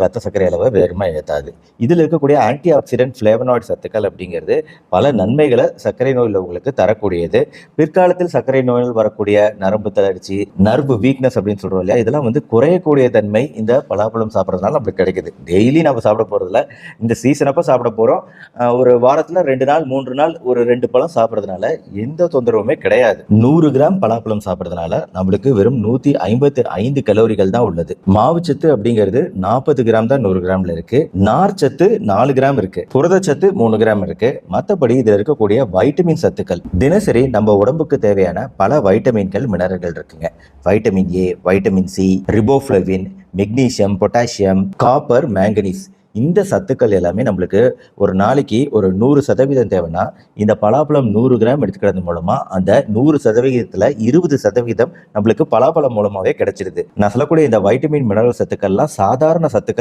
ரத்த சர்க்கரை அளவை வேகமாக ஏற்றாது இதில் இருக்கக்கூடிய ஆன்டி ஆக்சிடென்ட் ஃப்ளேவனாய்டு சத்துக்கள் அப்படிங்கிறது பல நன்மைகளை சர்க்கரை நோயில் உங்களுக்கு தரக்கூடியது. பிற்காலத்தில் சர்க்கரை நோயில் வரக்கூடிய நரம்பு தளர்ச்சி நரம்பு வீக்னஸ் அப்படின்னு சொல்கிறோம் இல்லையா? இதெல்லாம் வந்து குறையக்கூடிய தன்மை இந்த பலாப்பழம் சாப்பிட்றதுனால நம்மளுக்கு கிடைக்குது. டெய்லி நம்ம சாப்பிட போகிறதில்ல இந்த சீசனப்போ சாப்பிட போகிறோம் ஒரு வாரத்தில் ரெண்டு நாள் மூன்று நாள் ஒரு ரெண்டு பழம் சாப்பிட்றதுனால எந்த தொந்தரவுமே கிடையாது. நூறு கிராம் பலாப்பழம் சாப்பிட்றதுனால நம்மளுக்கு வெறும் நூற்றி ஐம்பத்தி ஐந்து கலோரிகள் தான் உள்ளது. மாவுச்சத்து அப்படிங்கிறது நாற்பது கிராம் தான் நூறு கிராம்ல இருக்கு. நார்ச்சத்து நாலு கிராம் இருக்கு. புரதச்சத்து மூணு கிராம் இருக்கு. மற்றபடி இதில் இருக்கக்கூடிய வைட்டமின் சத்துக்கள். தினசரி நம்ம உடம்புக்கு தேவையான பல வைட்டமின்கள் மினரல்கள் இருக்குங்க. Vitamin A vitamin C riboflavin magnesium potassium copper manganese இந்த சத்துக்கள் எல்லாமே நம்மளுக்கு ஒரு நாளைக்கு ஒரு நூறு சதவீதம் தேவைன்னா இந்த பலாப்பழம் நூறு கிராம் எடுத்துக்கிறது மூலமா அந்த நூறு சதவீதத்துல இருபது சதவீதம் நம்மளுக்கு பலாப்பழம் மூலமாவே கிடைச்சிருது. நான் சொல்லக்கூடிய இந்த வைட்டமின் மினரல் சத்துக்கள்லாம் சாதாரண சத்துக்கள்